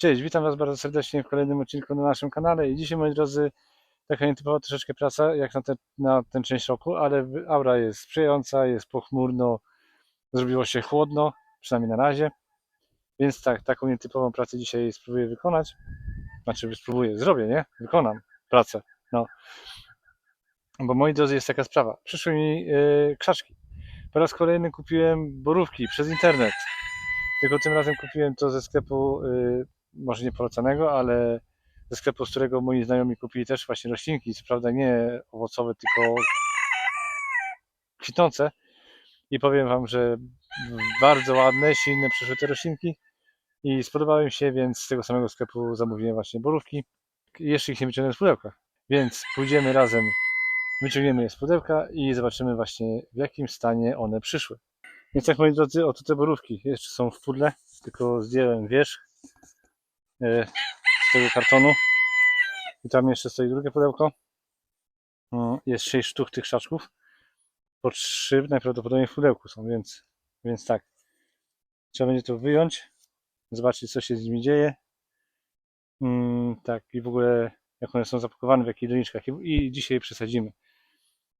Cześć, witam Was bardzo serdecznie w kolejnym odcinku na naszym kanale. I dzisiaj moi drodzy taka nietypowa troszeczkę praca jak na, te, na ten część roku, ale aura jest sprzyjająca, jest pochmurno, zrobiło się chłodno, przynajmniej na razie, więc tak, taką nietypową pracę dzisiaj spróbuję wykonać, znaczy spróbuję, zrobię, nie? Wykonam pracę, no. Bo moi drodzy jest taka sprawa, przyszły mi yy, krzaczki, po raz kolejny kupiłem borówki przez internet, tylko tym razem kupiłem to ze sklepu yy, może nie polecanego, ale ze sklepu, z którego moi znajomi kupili też właśnie roślinki, co prawda nie owocowe, tylko kwitnące. I powiem Wam, że bardzo ładne, silne przyszły te roślinki i spodobały mi się, więc z tego samego sklepu zamówiłem właśnie borówki. Jeszcze ich nie wyciągnąłem z pudełka, więc pójdziemy razem, wyciągniemy je z pudełka i zobaczymy właśnie w jakim stanie one przyszły. Więc tak moi drodzy, oto te borówki jeszcze są w pudle, tylko zdjąłem wierzch z tego kartonu. I tam jeszcze stoi drugie pudełko. Mm, Jest 6 sztuk tych szaczków. Po 3 najprawdopodobniej w pudełku są, więc, więc tak. Trzeba będzie to wyjąć, zobaczyć co się z nimi dzieje. Mm, tak, i w ogóle jak one są zapakowane, w jakich doniczkach. I, dzisiaj przesadzimy.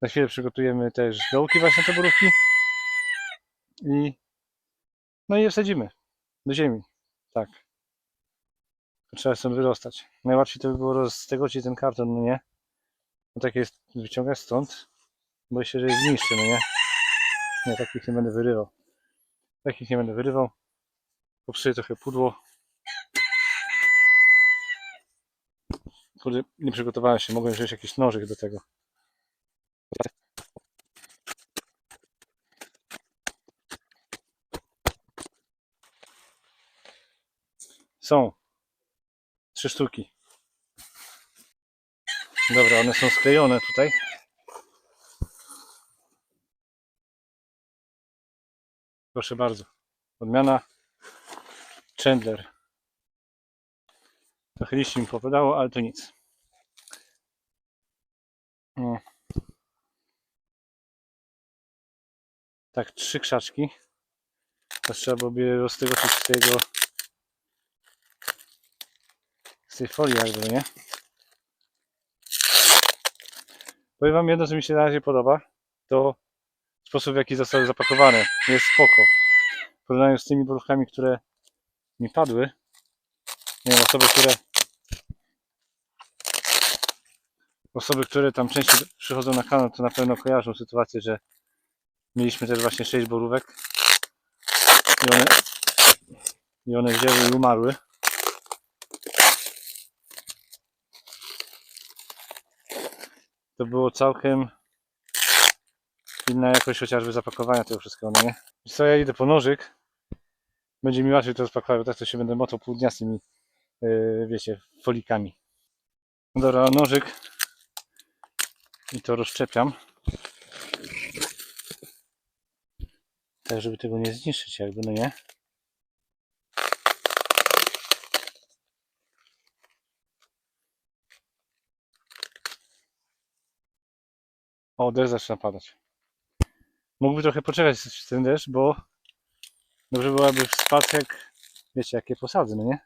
Za chwilę przygotujemy też dołki właśnie te borówki. I no i je wsadzimy do ziemi. Tak. Trzeba sobie wyrostać. Najłatwiej to by było roz- z tego ci ten karton, no nie? No tak jest, wyciągać stąd. Boję się, że jest niższy, no nie? Nie, takich nie będę wyrywał. Takich nie będę wyrywał. Popsuję trochę pudło. Kurde, nie przygotowałem się, mogłem wziąć jakiś nożyk do tego. Są. Trzy sztuki. Dobra, one są sklejone tutaj. Proszę bardzo. Odmiana Chandler. Trochę liści mi popadało, ale to nic. O. Tak, trzy krzaczki. To trzeba je roztegoczyć z tego z tej folii jakby, nie? Powiem wam jedno, co mi się na razie podoba, to sposób w jaki zostały zapakowane. Jest spoko. W porównaniu z tymi borówkami, które mi padły. Nie wiem, osoby, które osoby, które tam częściej przychodzą na kanał, to na pewno kojarzą sytuację, że mieliśmy też właśnie 6 borówek i one, i one wzięły i umarły. To było całkiem inna jakość chociażby zapakowania tego wszystkiego, no nie? Co ja idę po nożyk, będzie mi łatwiej to rozpakować, bo tak to się będę motał pół dnia z tymi, yy, wiecie, folikami. No Dobra, nożyk i to rozczepiam. Tak, żeby tego nie zniszczyć jakby, no nie? O, deszcz zaczyna padać. Mógłby trochę poczekać z ten deszcz, bo dobrze byłaby spadł jak, wiecie, jakie posady, no nie?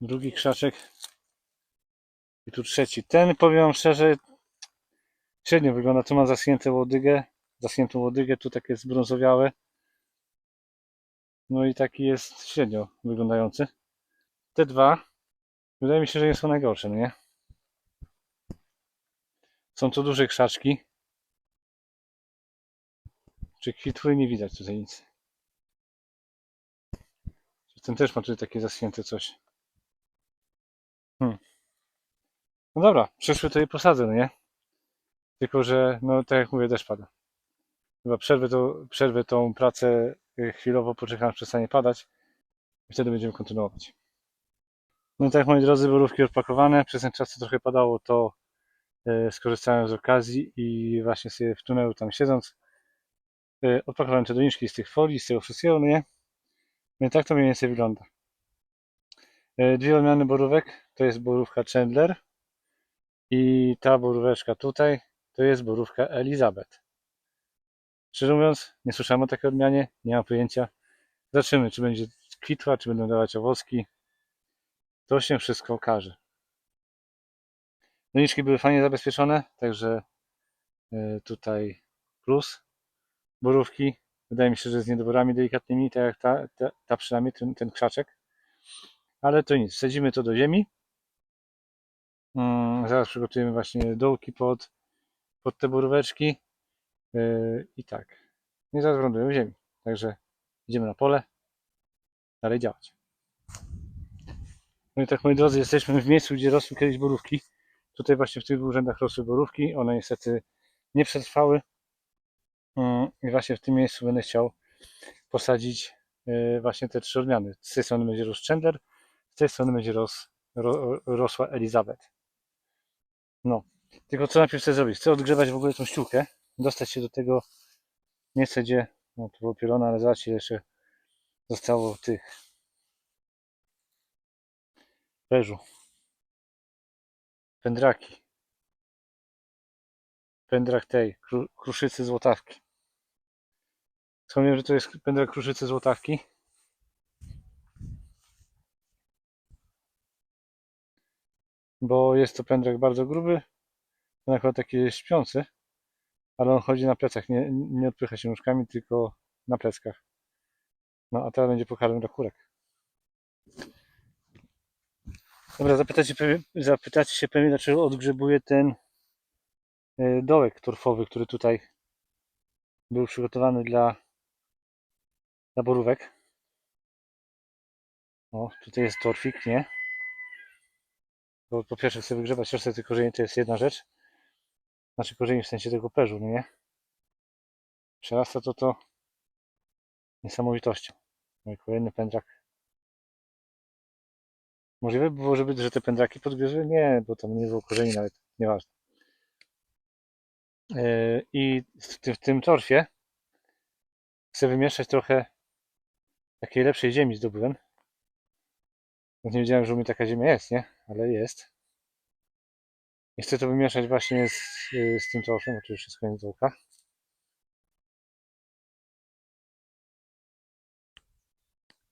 Drugi krzaczek. I tu trzeci. Ten, powiem wam szczerze, średnio wygląda. Tu ma zaschniętą łodygę, zaschniętą łodygę, tu takie zbrązowiałe. No i taki jest średnio wyglądający. Te dwa, wydaje mi się, że nie są najgorsze, no nie? Są to duże krzaczki. Czy kwitły? Nie widać tutaj nic. Ten też ma tutaj takie zaschnięte coś. Hmm. No dobra, przyszły to i posadzę, no nie? Tylko, że no tak jak mówię, deszcz pada. Chyba przerwę, to, przerwę tą pracę chwilowo, poczekam, aż przestanie padać i wtedy będziemy kontynuować. No i tak, moi drodzy, borówki odpakowane. Przez ten czas, co trochę padało, to y, skorzystałem z okazji i właśnie sobie w tunelu tam siedząc, y, odpakowałem te doniczki z tych folii, z tego wszystkiego, no nie? No i tak to mniej więcej wygląda. Y, Dwie odmiany borówek, to jest borówka Chandler i ta boróweczka tutaj, to jest borówka Elizabeth. Szczerze mówiąc, nie słyszałem o takiej odmianie, nie mam pojęcia. Zobaczymy, czy będzie kwitła, czy będą dawać owoski. To się wszystko okaże. Doniczki były fajnie zabezpieczone, także y, tutaj plus. Borówki, wydaje mi się, że z niedoborami delikatnymi, tak jak ta, ta, ta przynajmniej, ten, ten krzaczek. Ale to nic, wsadzimy to do ziemi. Mm, Zaraz przygotujemy właśnie dołki pod, pod te boróweczki. Yy, I tak. I zaraz wylądują ziemi. Także idziemy na pole. Dalej działać. No i tak moi drodzy, jesteśmy w miejscu, gdzie rosły kiedyś borówki. Tutaj właśnie w tych dwóch rzędach rosły borówki. One niestety nie przetrwały. Mm, I właśnie w tym miejscu będę chciał posadzić yy, właśnie te trzy odmiany. Z tej strony będzie rósł Chandler, z tej strony będzie ros, ro, rosła Elizabeth. No, tylko co najpierw chcę zrobić? Chcę odgrzewać w ogóle tą ściółkę, dostać się do tego. Miejsca, gdzie, no to było pielone, ale zobaczcie, jeszcze zostało tych peżu, pędraki, pędrak tej, kru, kruszycy złotawki. Wspomniałem, że to jest pędrak kruszycy złotawki. Bo jest to pędrak bardzo gruby, ten akurat taki śpiący, ale on chodzi na plecach, nie, nie odpycha się nóżkami, tylko na pleckach. No a teraz będzie pokarm dla kurek. Dobra, zapytacie, zapytacie się pewnie, dlaczego odgrzebuję ten y, dołek torfowy, który tutaj był przygotowany dla, dla borówek. O, tutaj jest torfik, nie? Bo po pierwsze chcę wygrzebać resztę tych korzeni, to jest jedna rzecz. Znaczy korzeni w sensie tego perzu, no nie? Przerasta to to niesamowitością. I kolejny pędrak. Możliwe by było, żeby, że te pędraki podgryzły? Nie, bo tam nie było korzeni nawet, nieważne. Yy, I w tym, w tym torfie chcę wymieszać trochę takiej lepszej ziemi zdobyłem. Nie wiedziałem, że u mnie taka ziemia jest, nie? Ale jest. I chcę to wymieszać właśnie z, yy, z tym torfem, bo to już koniec.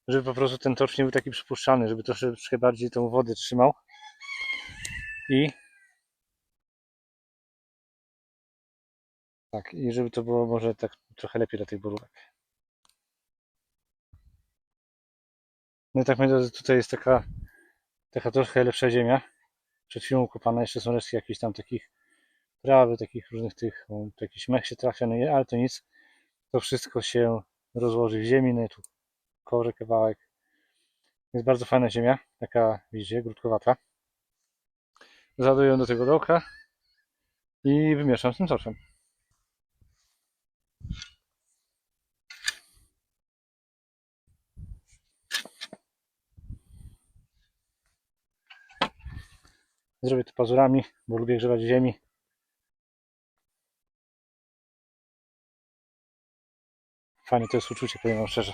Żeby po prostu ten torf nie był taki przypuszczalny, żeby troszeczkę bardziej tą wodę trzymał. I tak, i żeby to było może tak trochę lepiej dla tych borówek. No i tak moi drodzy, tutaj jest taka, taka trochę lepsza ziemia. Przed chwilą ukopana, jeszcze są resztki jakichś tam takich trawy, takich różnych tych, tu jakiś mech się trafia, no ale to nic. To wszystko się rozłoży w ziemi, no i tu korzy kawałek. Jest bardzo fajna ziemia, taka widzicie, grudkowata. Załaduję do tego dołka i wymieszam z tym torfem. Zrobię to pazurami, bo lubię grzebać w ziemi. Fajne to jest uczucie, powiem wam szczerze.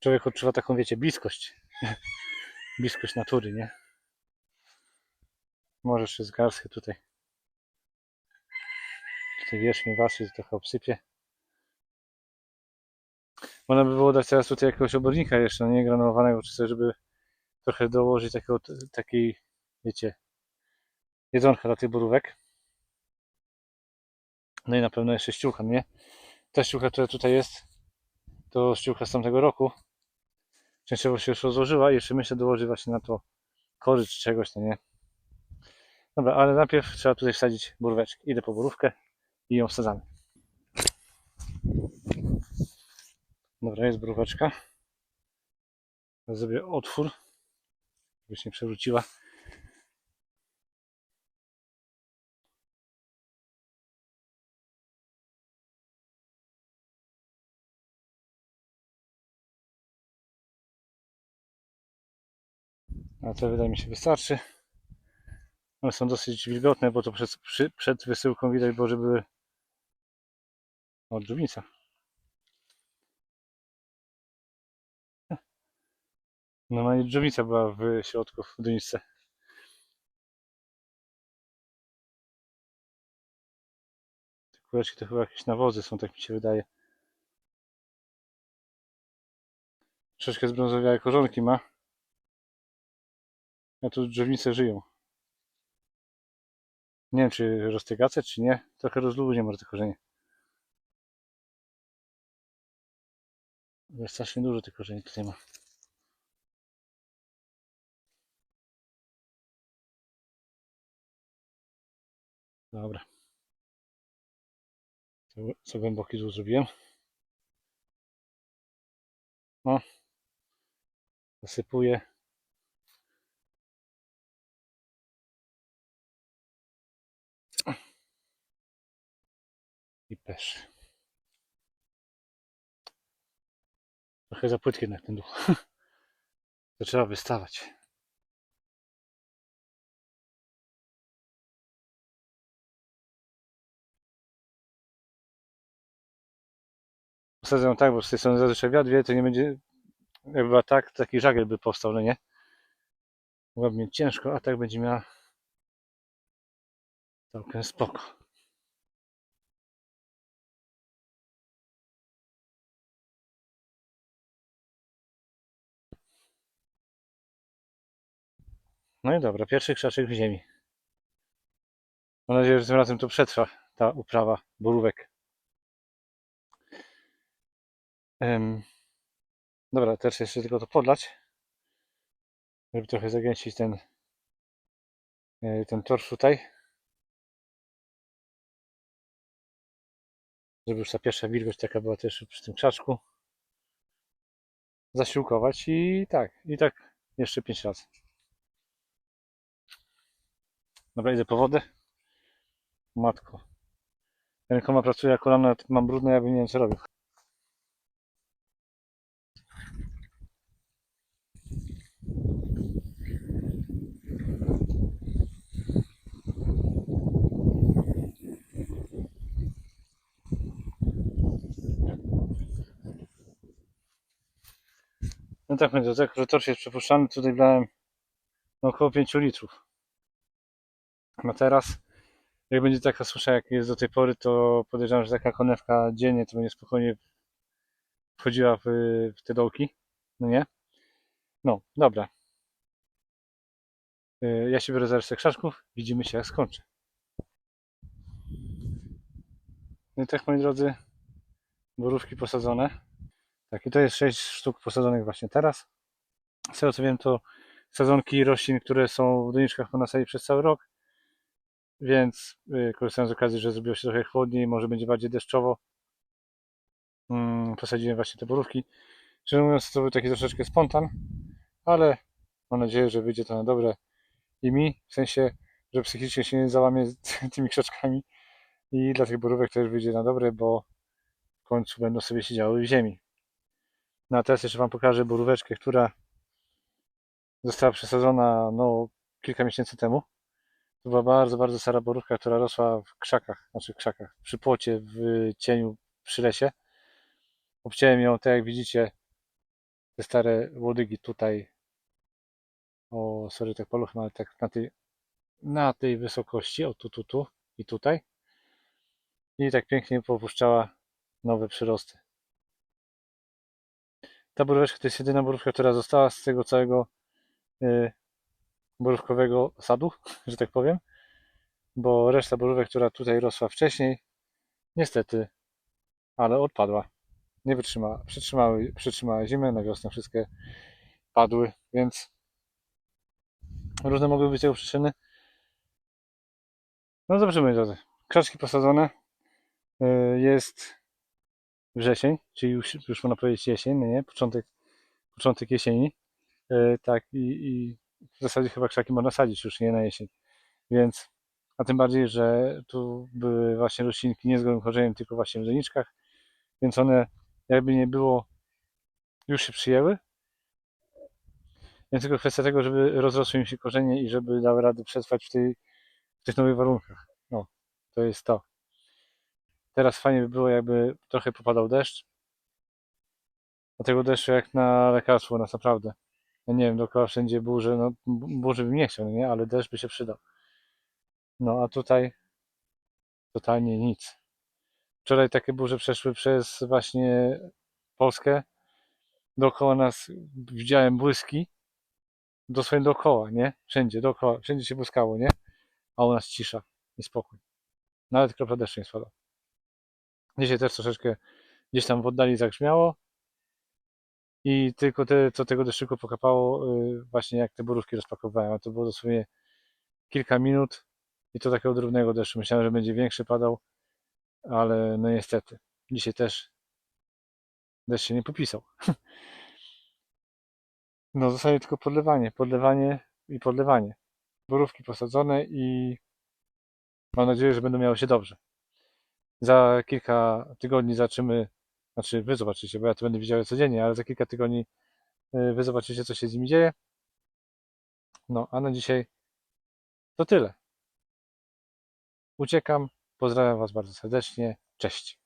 Człowiek odczuwa taką, wiecie, bliskość. bliskość natury, nie? Może jeszcze z garstkę tutaj. Tutaj wierzchni warstwy trochę obsypię. Można by było dać teraz tutaj jakiegoś obornika jeszcze, no nie granulowanego, czy coś, żeby trochę dołożyć takiego, takiej, wiecie, jedzonka dla tych borówek. No i na pewno jeszcze ściółka, nie? Ta ściółka, która tutaj jest, to ściółka z tamtego roku. Częściowo się już rozłożyła i jeszcze myślę dołożyć właśnie na to korzy czy czegoś, no nie? Dobra, ale najpierw trzeba tutaj wsadzić boróweczkę. Idę po borówkę i ją wsadzamy. Dobra, jest boróweczka. Zrobię otwór, żeby się nie przewróciła. A to wydaje mi się wystarczy. One są dosyć wilgotne, bo to przed, przy, przed wysyłką widać było, że były No, no i była w środku, w doniczce. Te kuleczki to chyba jakieś nawozy są, tak mi się wydaje. Troszeczkę zbrązowiałe korzonki ma. A tu drzewnice żyją. Nie wiem, czy roztygace, czy nie. Trochę rozluźnie może te korzenie. Strasznie dużo tych korzeni tutaj ma. Dobra. Co, co głęboki dół zrobiłem? O. Zasypuję. I pesz. Trochę za płytki jednak ten dół. To trzeba wystawać. Posadzę tak, bo z tej strony zazwyczaj wiatr wie, to nie będzie była tak, taki żagiel by powstał, no nie? Mogłaby mieć ciężko, a tak będzie miała całkiem spoko. No i dobra, pierwszy krzaczek w ziemi. Mam nadzieję, że tym razem to przetrwa ta uprawa borówek. Em, dobra, teraz jeszcze tylko to podlać, żeby trochę zagęścić ten, e, ten torf tutaj. Żeby już ta pierwsza wilgoć taka była też przy tym krzaczku. Zasiłkować i tak, i tak jeszcze pięć razy. Dobra, idę po wodę. Matko. Rękoma pracuję, a kolana mam brudne, ja bym nie wiem co robił. No tak, moi drodzy, jako że torf jest przepuszczany, tutaj wlałem no, około 5 litrów. No teraz, jak będzie taka susza, jak jest do tej pory, to podejrzewam, że taka konewka dziennie to będzie spokojnie wchodziła w, w te dołki. No nie? No, dobra. Y, Ja się biorę za resztę krzaczków. Widzimy się, jak skończę. No i tak, moi drodzy, borówki posadzone. Tak, i to jest 6 sztuk posadzonych właśnie teraz. Z tego co wiem, to sadzonki roślin, które są w doniczkach można sadzić przez cały rok. Więc y, korzystając z okazji, że zrobiło się trochę chłodniej, może będzie bardziej deszczowo, mm, posadziłem właśnie te borówki. Szczerze mówiąc, to był taki troszeczkę spontan, ale mam nadzieję, że wyjdzie to na dobre i mi, w sensie, że psychicznie się nie załamie tymi krzaczkami i dla tych borówek też wyjdzie na dobre, bo w końcu będą sobie siedziały w ziemi. No a teraz jeszcze Wam pokażę boróweczkę, która została przesadzona no, kilka miesięcy temu. To była bardzo, bardzo stara borówka, która rosła w krzakach, znaczy w krzakach, przy płocie, w cieniu, przy lesie. Obciąłem ją, tak jak widzicie, te stare łodygi tutaj. O, sorry, tak paluchem, ale tak na tej, na tej wysokości, o tu, tu, tu i tutaj. I tak pięknie popuszczała nowe przyrosty. Ta boróweczka to jest jedyna borówka, która została z tego całego y, borówkowego sadu, że tak powiem, bo reszta borówek, która tutaj rosła wcześniej, niestety, ale odpadła. Nie wytrzymała, przytrzymały, przytrzymała zimę, na wiosnę wszystkie padły, więc różne mogły być tego przyczyny. No zobaczymy, drodzy. Krzaczki posadzone. Y, Jest wrzesień, czyli już, już można powiedzieć jesień, nie? Początek, początek jesieni. Y, Tak, i, i w zasadzie chyba krzaki można sadzić już nie na jesień. Więc, a tym bardziej, że tu były właśnie roślinki nie z gołym korzeniem, tylko właśnie w doniczkach, więc one jakby nie było, już się przyjęły. Więc tylko kwestia tego, żeby rozrosły im się korzenie i żeby dały radę przetrwać w, tej, w tych nowych warunkach. No, to jest to. Teraz fajnie by było, jakby trochę popadał deszcz. A tego deszczu jak na lekarstwo, nas naprawdę. Ja nie wiem, dookoła wszędzie burze, no bu- burzy bym nie chciał, no nie? Ale deszcz by się przydał. No a tutaj totalnie nic. Wczoraj takie burze przeszły przez właśnie Polskę. Dookoła nas widziałem błyski. Dosłownie dookoła, nie? Wszędzie, dookoła, wszędzie się błyskało, nie? A u nas cisza i spokój. Nawet kropla deszczu nie spadła. Dzisiaj też troszeczkę gdzieś tam w oddali zagrzmiało. I tylko te, co tego deszczyku pokapało, y, właśnie jak te borówki rozpakowałem. A to było dosłownie kilka minut i to takiego drobnego deszczu. Myślałem, że będzie większy padał, ale no niestety. Dzisiaj też deszcz się nie popisał. No zostaje tylko podlewanie, podlewanie i podlewanie. Borówki posadzone i mam nadzieję, że będą miały się dobrze. Za kilka tygodni zobaczymy, znaczy wy zobaczycie, bo ja to będę widział codziennie, ale za kilka tygodni y, wy zobaczycie, co się z nimi dzieje. No, a na dzisiaj to tyle. Uciekam, pozdrawiam Was bardzo serdecznie, cześć.